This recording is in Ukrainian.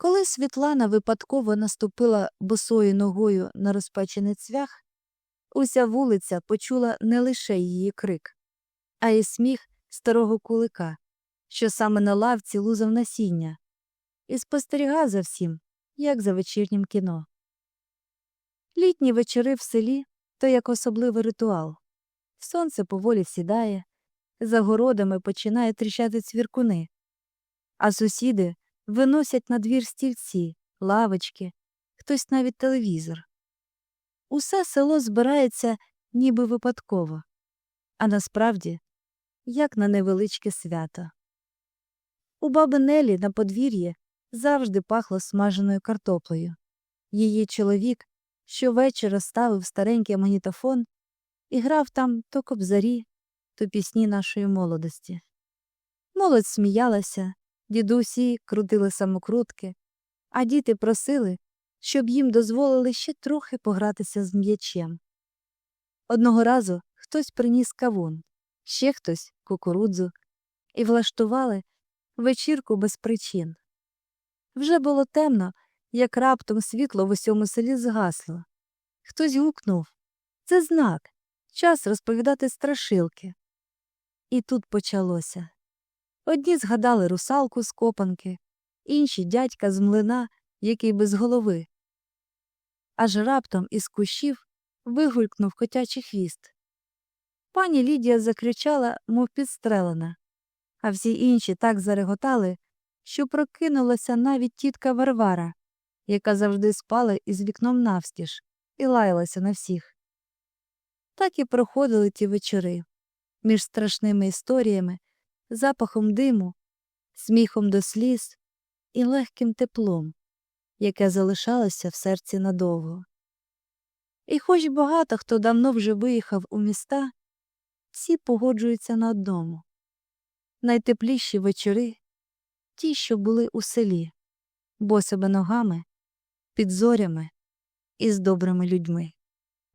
Коли Світлана випадково наступила босою ногою на розпечений цвях, уся вулиця почула не лише її крик, а й сміх старого кулика, що саме на лавці лузав насіння, і спостерігав за всім, як за вечірнім кіно. Літні вечори в селі то як особливий ритуал. Сонце поволі сідає, за городами починає тріщати цвіркуни, а сусіди виносять на двір стільці, лавочки, хтось навіть телевізор. Усе село збирається ніби випадково, а насправді як на невеличке свято. У баби Нелі на подвір'ї завжди пахло смаженою картоплею. Її чоловік щовечора ставив старенький магнітофон і грав там то кобзарі, то пісні нашої молодості. Молодь сміялася, дідусі крутили самокрутки, а діти просили, щоб їм дозволили ще трохи погратися з м'ячем. Одного разу хтось приніс кавун, ще хтось кукурудзу, і влаштували вечірку без причин. Вже було темно, як раптом світло в усьому селі згасло. Хтось гукнув Це знак, час розповідати страшилки. І тут почалося. Одні згадали русалку з копанки, інші дядька з млина, який без голови. Аж раптом із кущів вигулькнув котячий хвіст. Пані Лідія закричала, мов підстрелена, а всі інші так зареготали, що прокинулася навіть тітка Варвара, яка завжди спала із вікном навстіж і лаялася на всіх. Так і проходили ті вечори між страшними історіями, запахом диму, сміхом до сліз і легким теплом, яке залишалося в серці надовго. І хоч багато хто давно вже виїхав у міста, всі погоджуються на одному найтепліші вечори ті, що були у селі, босими ногами, під зорями і з добрими людьми.